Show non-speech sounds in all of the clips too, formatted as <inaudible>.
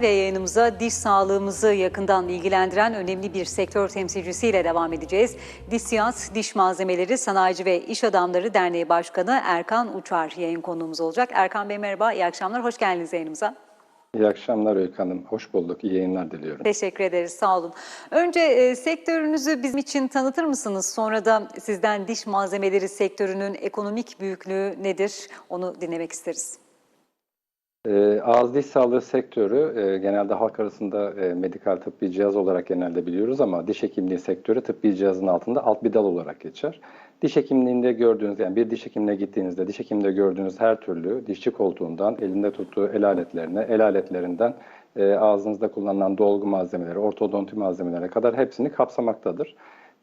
Ve yayınımıza diş sağlığımızı yakından ilgilendiren önemli bir sektör temsilcisiyle devam edeceğiz. Dişsiyat Diş Malzemeleri Sanayici ve İş Adamları Derneği Başkanı Erkan Uçar yayın konuğumuz olacak. Erkan Bey merhaba, iyi akşamlar, hoş geldiniz yayınımıza. İyi akşamlar Öykü Hanım. Hoş bulduk. İyi yayınlar diliyorum. Teşekkür ederiz, sağ olun. Önce e, sektörünüzü bizim için tanıtır mısınız? Sonra da sizden diş malzemeleri sektörünün ekonomik büyüklüğü nedir? Onu dinlemek isteriz. Ee, ağız diş sağlığı sektörü e, genelde halk arasında e, medikal tıbbi cihaz olarak genelde biliyoruz ama diş hekimliği sektörü tıbbi cihazın altında alt bir dal olarak geçer. Diş hekimliğinde gördüğünüz yani bir diş hekimine gittiğinizde diş hekiminde gördüğünüz her türlü dişçi koltuğundan elinde tuttuğu el aletlerine, el aletlerinden e, ağzınızda kullanılan dolgu malzemeleri, ortodonti malzemelerine kadar hepsini kapsamaktadır.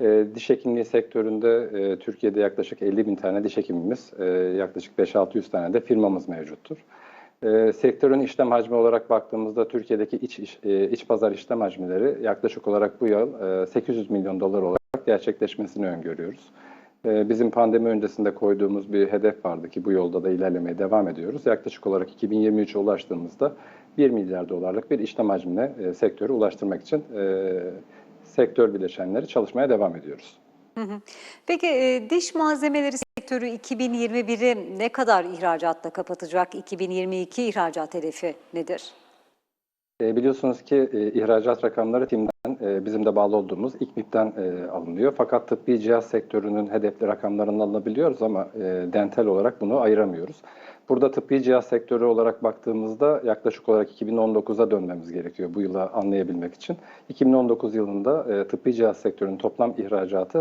E, diş hekimliği sektöründe e, Türkiye'de yaklaşık 50 bin tane diş hekimimiz, e, yaklaşık 5-600 tane de firmamız mevcuttur. E, sektörün işlem hacmi olarak baktığımızda Türkiye'deki iç, iç, e, iç pazar işlem hacmileri yaklaşık olarak bu yıl e, 800 milyon dolar olarak gerçekleşmesini öngörüyoruz. E, bizim pandemi öncesinde koyduğumuz bir hedef vardı ki bu yolda da ilerlemeye devam ediyoruz. Yaklaşık olarak 2023'e ulaştığımızda 1 milyar dolarlık bir işlem hacmine e, sektörü ulaştırmak için e, sektör bileşenleri çalışmaya devam ediyoruz. Peki e, diş malzemeleri sektörü 2021'i ne kadar ihracatla kapatacak? 2022 ihracat hedefi nedir? E, biliyorsunuz ki e, ihracat rakamları TİM'den e, bizim de bağlı olduğumuz İKMİP'ten e, alınıyor. Fakat tıbbi cihaz sektörünün hedefli rakamlarını alabiliyoruz ama e, dental olarak bunu ayıramıyoruz. Burada tıbbi cihaz sektörü olarak baktığımızda yaklaşık olarak 2019'a dönmemiz gerekiyor bu yıla anlayabilmek için. 2019 yılında e, tıbbi cihaz sektörünün toplam ihracatı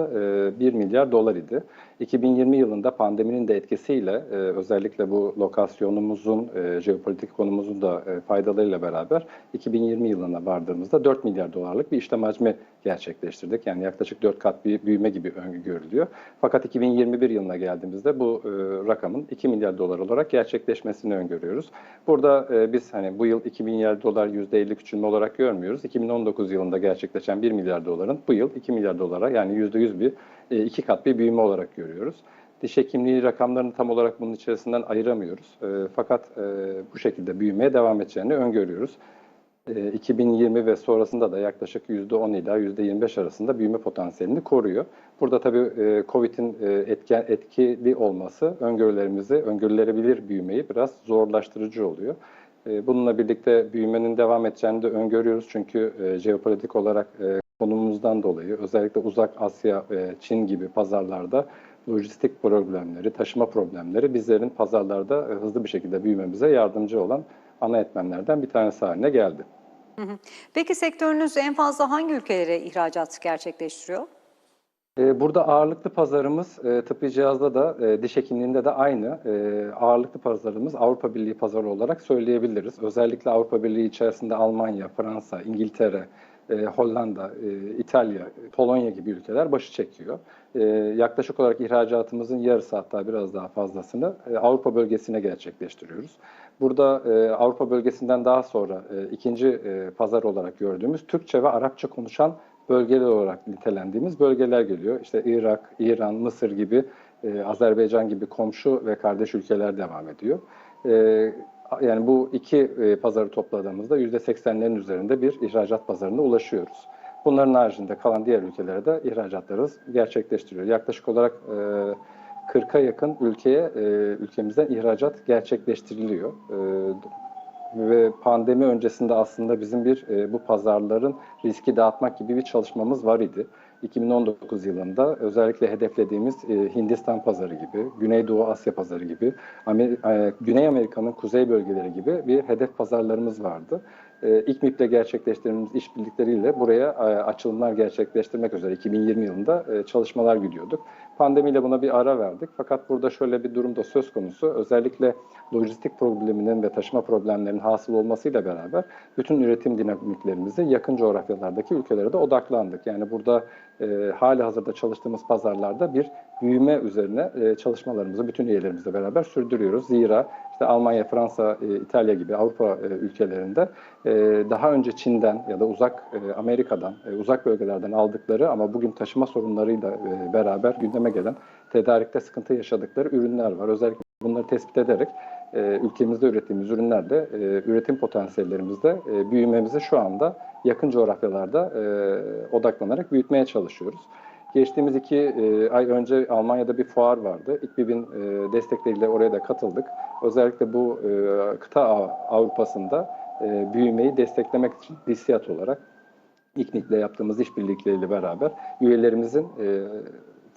e, 1 milyar dolar idi. 2020 yılında pandeminin de etkisiyle e, özellikle bu lokasyonumuzun, e, jeopolitik konumuzun da e, faydalarıyla beraber 2020 yılına vardığımızda 4 milyar dolarlık bir işlem hacmi gerçekleştirdik. Yani yaklaşık 4 kat bir büyüme gibi öngörülüyor. Fakat 2021 yılına geldiğimizde bu e, rakamın 2 milyar dolar olarak gerçekleşmesini öngörüyoruz. Burada e, biz hani bu yıl 2 milyar dolar %50 küçülme olarak görmüyoruz. 2019 yılında gerçekleşen 1 milyar doların bu yıl 2 milyar dolara yani %100 bir e, iki kat bir büyüme olarak görüyoruz. Diş hekimliği rakamlarını tam olarak bunun içerisinden ayıramıyoruz. E, fakat e, bu şekilde büyümeye devam edeceğini öngörüyoruz. E, 2020 ve sonrasında da yaklaşık %10 ila %25 arasında büyüme potansiyelini koruyor. Burada tabii e, COVID'in e, etkili olması öngörülerimizi, öngörülebilir büyümeyi biraz zorlaştırıcı oluyor. E, bununla birlikte büyümenin devam edeceğini de öngörüyoruz. Çünkü e, jeopolitik olarak e, konumumuzdan dolayı özellikle uzak Asya ve Çin gibi pazarlarda lojistik problemleri, taşıma problemleri bizlerin pazarlarda e, hızlı bir şekilde büyümemize yardımcı olan ana etmenlerden bir tanesi haline geldi. Peki sektörünüz en fazla hangi ülkelere ihracat gerçekleştiriyor? E, Burada ağırlıklı pazarımız e, tıbbi cihazda da diş hekimliğinde de aynı. Ağırlıklı pazarımız Avrupa Birliği pazarı olarak söyleyebiliriz. Özellikle Avrupa Birliği içerisinde Almanya, Fransa, İngiltere, e, Hollanda, e, İtalya, Polonya gibi ülkeler başı çekiyor. E, Yaklaşık olarak ihracatımızın yarısı hatta biraz daha fazlasını e, Avrupa bölgesine gerçekleştiriyoruz. Burada e, Avrupa bölgesinden daha sonra e, ikinci e, pazar olarak gördüğümüz Türkçe ve Arapça konuşan bölgeler olarak nitelendiğimiz bölgeler geliyor. İşte Irak, İran, Mısır gibi, e, Azerbaycan gibi komşu ve kardeş ülkeler devam ediyor. E, yani bu iki e, pazarı topladığımızda %80'lerin üzerinde bir ihracat pazarına ulaşıyoruz. Bunların haricinde kalan diğer ülkelere de ihracatlarımız gerçekleştiriyor. Yaklaşık olarak e, 40'a yakın ülkeye e, ülkemizden ihracat gerçekleştiriliyor. E, ve pandemi öncesinde aslında bizim bir e, bu pazarların riski dağıtmak gibi bir çalışmamız var idi. 2019 yılında özellikle hedeflediğimiz e, Hindistan pazarı gibi, Güneydoğu Asya pazarı gibi, e, Güney Amerika'nın kuzey bölgeleri gibi bir hedef pazarlarımız vardı. E, İKMİP'le gerçekleştirdiğimiz işbirlikleriyle buraya e, açılımlar gerçekleştirmek üzere 2020 yılında çalışmalar gidiyorduk. Pandemiyle buna bir ara verdik. Fakat burada şöyle bir durum da söz konusu. Özellikle lojistik probleminin ve taşıma problemlerinin hasıl olmasıyla beraber bütün üretim dinamiklerimizi yakın coğrafyalardaki ülkelere de odaklandık. Yani burada e, hali hazırda çalıştığımız pazarlarda bir büyüme üzerine e, çalışmalarımızı bütün üyelerimizle beraber sürdürüyoruz. Zira işte Almanya, Fransa, e, İtalya gibi Avrupa e, ülkelerinde e, daha önce Çin'den ya da uzak e, Amerika'dan, e, uzak bölgelerden aldıkları ama bugün taşıma sorunlarıyla e, beraber gündeme gelen tedarikte sıkıntı yaşadıkları ürünler var. Özellikle bunları tespit ederek e, ülkemizde ürettiğimiz ürünlerle e, üretim potansiyellerimizde e, büyümemizi şu anda yakın coğrafyalarda e, odaklanarak büyütmeye çalışıyoruz. Geçtiğimiz iki e, ay önce Almanya'da bir fuar vardı. İKBİB'in e, destekleriyle oraya da katıldık. Özellikle bu e, kıta Av- Avrupa'sında e, büyümeyi desteklemek için DİSİAD olarak İKNİK'le yaptığımız işbirlikleriyle beraber üyelerimizin e,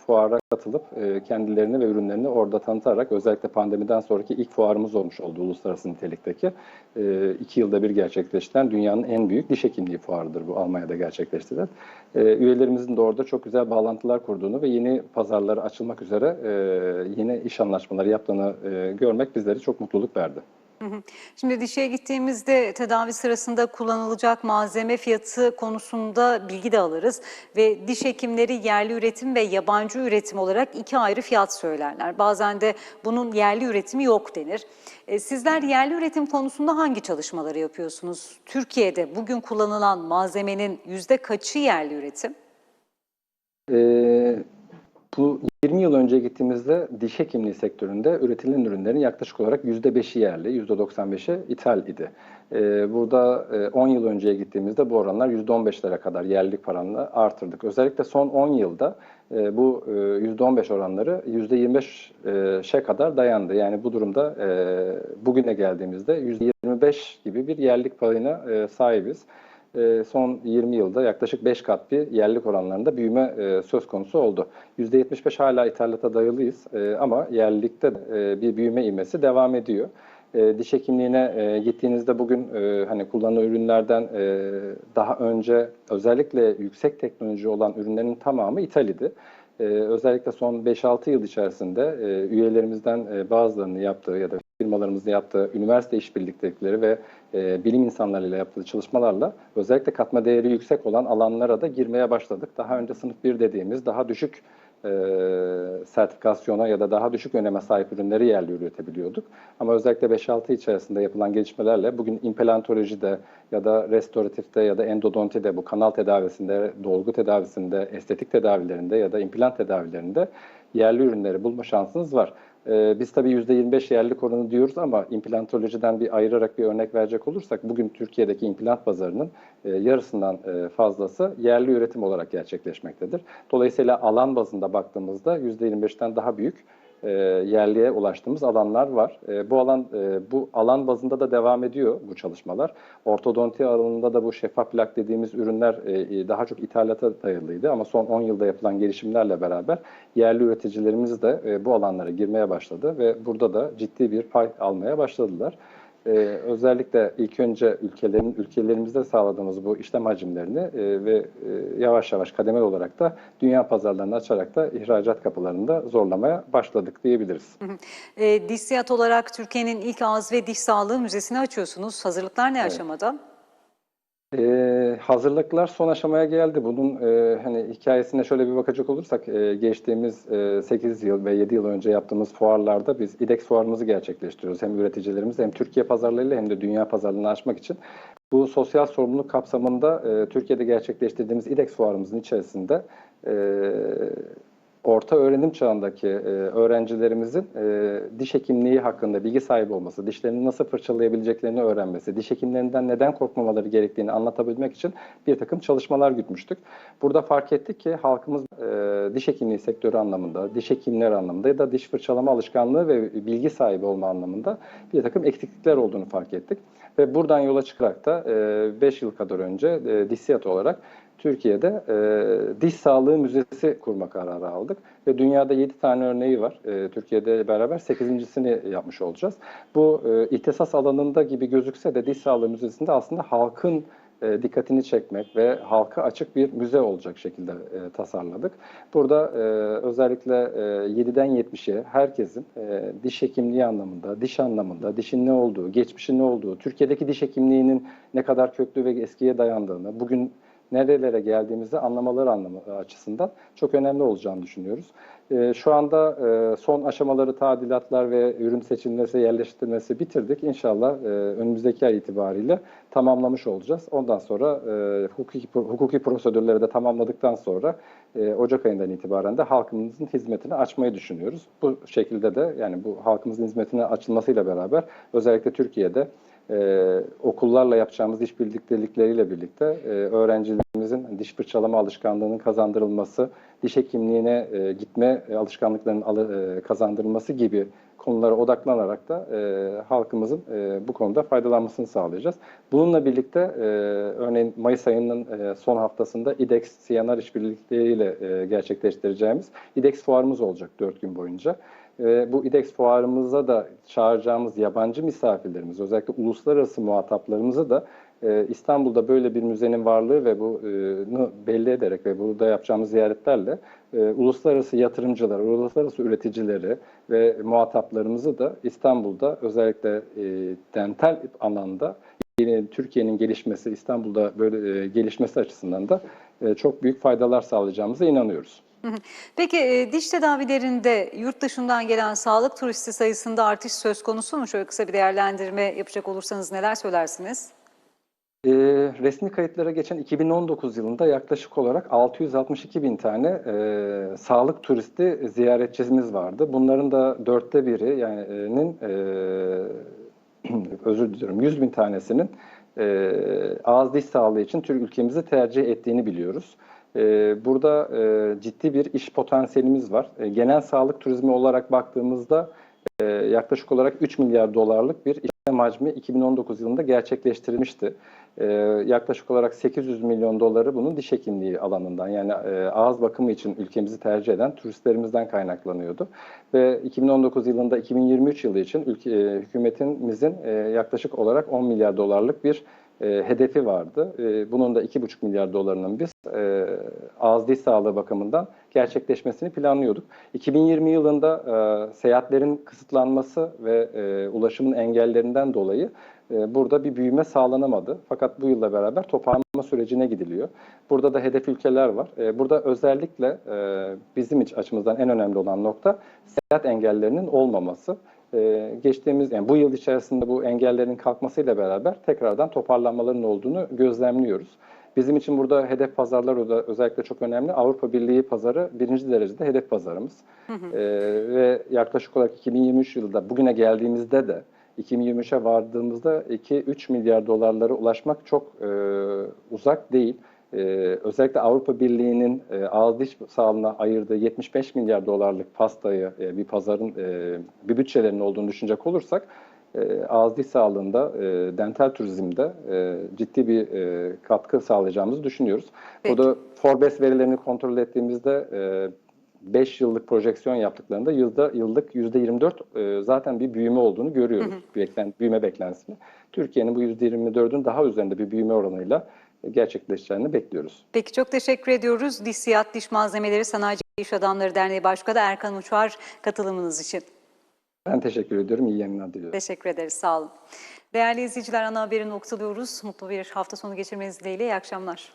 fuara katılıp e, kendilerini ve ürünlerini orada tanıtarak özellikle pandemiden sonraki ilk fuarımız olmuş oldu uluslararası nitelikteki. E, iki yılda bir gerçekleştiren dünyanın en büyük diş hekimliği fuarıdır bu Almanya'da gerçekleştirilen. E, üyelerimizin de orada çok güzel bağlantılar kurduğunu ve yeni pazarlara açılmak üzere e, yeni iş anlaşmaları yaptığını e, görmek bizleri çok mutluluk verdi. Şimdi dişe gittiğimizde tedavi sırasında kullanılacak malzeme fiyatı konusunda bilgi de alırız. Ve diş hekimleri yerli üretim ve yabancı üretim olarak iki ayrı fiyat söylerler. Bazen de bunun yerli üretimi yok denir. E, Sizler yerli üretim konusunda hangi çalışmaları yapıyorsunuz? Türkiye'de bugün kullanılan malzemenin yüzde kaçı yerli üretim? Ee, bu 20 yıl önce gittiğimizde diş hekimliği sektöründe üretilen ürünlerin yaklaşık olarak %5'i yerli, %95'i ithal idi. Ee, burada e, 10 yıl önceye gittiğimizde bu oranlar %15'lere kadar yerlilik paranla artırdık. Özellikle son 10 yılda e, bu e, %15 oranları %25'e kadar dayandı. Yani bu durumda e, bugüne geldiğimizde %25 gibi bir yerlilik payına e, sahibiz e, son 20 yılda yaklaşık 5 kat bir yerlilik oranlarında büyüme e, söz konusu oldu. %75 hala ithalata dayalıyız e, ama yerlilikte e, bir büyüme ivmesi devam ediyor. E, diş hekimliğine e, gittiğinizde bugün e, hani kullanılan ürünlerden e, daha önce özellikle yüksek teknoloji olan ürünlerin tamamı ithal idi. Ee, özellikle son 5-6 yıl içerisinde e, üyelerimizden e, bazılarının yaptığı ya da firmalarımızın yaptığı üniversite işbirliktelikleri ve e, bilim insanlarıyla yaptığı çalışmalarla özellikle katma değeri yüksek olan alanlara da girmeye başladık. Daha önce sınıf 1 dediğimiz daha düşük e, sertifikasyona ya da daha düşük öneme sahip ürünleri yerli üretebiliyorduk. Ama özellikle 5-6 içerisinde yapılan gelişmelerle bugün implantolojide ya da restoratifte ya da endodontide bu kanal tedavisinde, dolgu tedavisinde, estetik tedavilerinde ya da implant tedavilerinde yerli ürünleri bulma şansınız var. Ee, biz tabii %25 yerlilik oranı diyoruz ama implantolojiden bir ayırarak bir örnek verecek olursak bugün Türkiye'deki implant pazarının e, yarısından e, fazlası yerli üretim olarak gerçekleşmektedir. Dolayısıyla alan bazında baktığımızda %25'ten daha büyük e, yerliye ulaştığımız alanlar var. E, bu alan e, bu alan bazında da devam ediyor bu çalışmalar. Ortodonti alanında da bu şeffaf plak dediğimiz ürünler e, e, daha çok ithalata dayalıydı ama son 10 yılda yapılan gelişimlerle beraber yerli üreticilerimiz de e, bu alanlara girmeye başladı ve burada da ciddi bir pay almaya başladılar. Ee, özellikle ilk önce ülkelerin ülkelerimizde sağladığımız bu işlem hacimlerini e, ve e, yavaş yavaş kademeli olarak da dünya pazarlarını açarak da ihracat kapılarında zorlamaya başladık diyebiliriz. E, Dişsiyat olarak Türkiye'nin ilk ağız ve diş sağlığı müzesini açıyorsunuz. Hazırlıklar ne aşamada? Ee, hazırlıklar son aşamaya geldi. Bunun e, hani hikayesine şöyle bir bakacak olursak e, geçtiğimiz e, 8 yıl ve 7 yıl önce yaptığımız fuarlarda biz IDEX fuarımızı gerçekleştiriyoruz. Hem üreticilerimiz hem Türkiye pazarlarıyla hem de dünya pazarlarını açmak için. Bu sosyal sorumluluk kapsamında e, Türkiye'de gerçekleştirdiğimiz IDEX fuarımızın içerisinde e, orta öğrenim çağındaki e, öğrencilerimizin e, diş hekimliği hakkında bilgi sahibi olması, dişlerini nasıl fırçalayabileceklerini öğrenmesi, diş hekimlerinden neden korkmamaları gerektiğini anlatabilmek için bir takım çalışmalar gütmüştük. Burada fark ettik ki halkımız e, diş hekimliği sektörü anlamında, diş hekimleri anlamında ya da diş fırçalama alışkanlığı ve bilgi sahibi olma anlamında bir takım eksiklikler olduğunu fark ettik. Ve buradan yola çıkarak da 5 yıl kadar önce e, dişsiyat olarak Türkiye'de e, diş sağlığı müzesi kurma kararı aldık ve dünyada 7 tane örneği var. E, Türkiye'de beraber 8.sini yapmış olacağız. Bu e, ihtisas alanında gibi gözükse de diş sağlığı müzesinde aslında halkın e, dikkatini çekmek ve halka açık bir müze olacak şekilde e, tasarladık. Burada e, özellikle e, 7'den 70'e herkesin e, diş hekimliği anlamında, diş anlamında, dişin ne olduğu, geçmişin ne olduğu, Türkiye'deki diş hekimliğinin ne kadar köklü ve eskiye dayandığını, bugün nerelere geldiğimizi anlamaları anlamı açısından çok önemli olacağını düşünüyoruz. E, Şu anda e, son aşamaları tadilatlar ve ürün seçilmesi, yerleştirilmesi bitirdik. İnşallah e, önümüzdeki ay itibariyle tamamlamış olacağız. Ondan sonra e, hukuki, hukuki prosedürleri de tamamladıktan sonra e, Ocak ayından itibaren de halkımızın hizmetine açmayı düşünüyoruz. Bu şekilde de yani bu halkımızın hizmetine açılmasıyla beraber özellikle Türkiye'de e, okullarla yapacağımız iş birliktelikleriyle birlikte e, öğrencilerimizin diş fırçalama alışkanlığının kazandırılması, diş hekimliğine e, gitme alışkanlıklarının alı- e, kazandırılması gibi konulara odaklanarak da e, halkımızın e, bu konuda faydalanmasını sağlayacağız. Bununla birlikte e, örneğin Mayıs ayının e, son haftasında İDEX CNR işbirlikleriyle e, gerçekleştireceğimiz İDEX fuarımız olacak 4 gün boyunca. Ve bu İDEX fuarımıza da çağıracağımız yabancı misafirlerimiz, özellikle uluslararası muhataplarımızı da e, İstanbul'da böyle bir müzenin varlığı ve bunu belli ederek ve burada yapacağımız ziyaretlerle e, uluslararası yatırımcılar, uluslararası üreticileri ve muhataplarımızı da İstanbul'da özellikle e, dental alanda yeni Türkiye'nin gelişmesi, İstanbul'da böyle e, gelişmesi açısından da e, çok büyük faydalar sağlayacağımıza inanıyoruz. <laughs> Peki e, diş tedavilerinde yurt dışından gelen sağlık turisti sayısında artış söz konusu mu? Şöyle kısa bir değerlendirme yapacak olursanız neler söylersiniz? E, resmi kayıtlara geçen 2019 yılında yaklaşık olarak 662 bin tane e, sağlık turisti ziyaretçimiz vardı. Bunların da dörtte biri yani e, <clears throat> özür diliyorum 100 bin tanesinin e, ağız diş sağlığı için Türk ülkemizi tercih ettiğini biliyoruz. E, burada e, ciddi bir iş potansiyelimiz var. E, genel sağlık turizmi olarak baktığımızda e, yaklaşık olarak 3 milyar dolarlık bir işlem hacmi 2019 yılında gerçekleştirilmişti. Yaklaşık olarak 800 milyon doları bunun diş hekimliği alanından yani ağız bakımı için ülkemizi tercih eden turistlerimizden kaynaklanıyordu. Ve 2019 yılında 2023 yılı için ülke, hükümetimizin yaklaşık olarak 10 milyar dolarlık bir e, hedefi vardı. E, bunun da 2,5 milyar dolarının biz e, ağız diş sağlığı bakımından gerçekleşmesini planlıyorduk. 2020 yılında e, seyahatlerin kısıtlanması ve e, ulaşımın engellerinden dolayı e, burada bir büyüme sağlanamadı. Fakat bu yılla beraber toparlanma sürecine gidiliyor. Burada da hedef ülkeler var. E, burada özellikle e, bizim açımızdan en önemli olan nokta seyahat engellerinin olmaması. Ee, geçtiğimiz yani bu yıl içerisinde bu engellerin kalkmasıyla beraber tekrardan toparlanmaların olduğunu gözlemliyoruz. Bizim için burada hedef pazarlar da özellikle çok önemli. Avrupa Birliği pazarı birinci derecede hedef pazarımız. Ee, ve yaklaşık olarak 2023 yılında bugüne geldiğimizde de 2023'e vardığımızda 2-3 milyar dolarlara ulaşmak çok e, uzak değil. Ee, özellikle Avrupa Birliği'nin e, ağız diş sağlığına ayırdığı 75 milyar dolarlık pastayı e, bir pazarın e, bir bütçelerinin olduğunu düşünecek olursak e, ağız diş sağlığında, e, dental turizmde e, ciddi bir e, katkı sağlayacağımızı düşünüyoruz. Peki. Burada Forbes verilerini kontrol ettiğimizde e, 5 yıllık projeksiyon yaptıklarında yılda yıllık %24 e, zaten bir büyüme olduğunu görüyoruz. Beklen, büyüme beklentisini. Türkiye'nin bu %24'ün daha üzerinde bir büyüme oranıyla gerçekleşeceğini bekliyoruz. Peki çok teşekkür ediyoruz. Dişsiyat Diş Malzemeleri Sanayici İş Adamları Derneği Başkanı Erkan Uçar katılımınız için. Ben teşekkür ediyorum. İyi yayınlar diliyorum. Teşekkür ederiz. Sağ olun. Değerli izleyiciler ana haberi noktalıyoruz. Mutlu bir hafta sonu geçirmeniz dileğiyle. İyi akşamlar.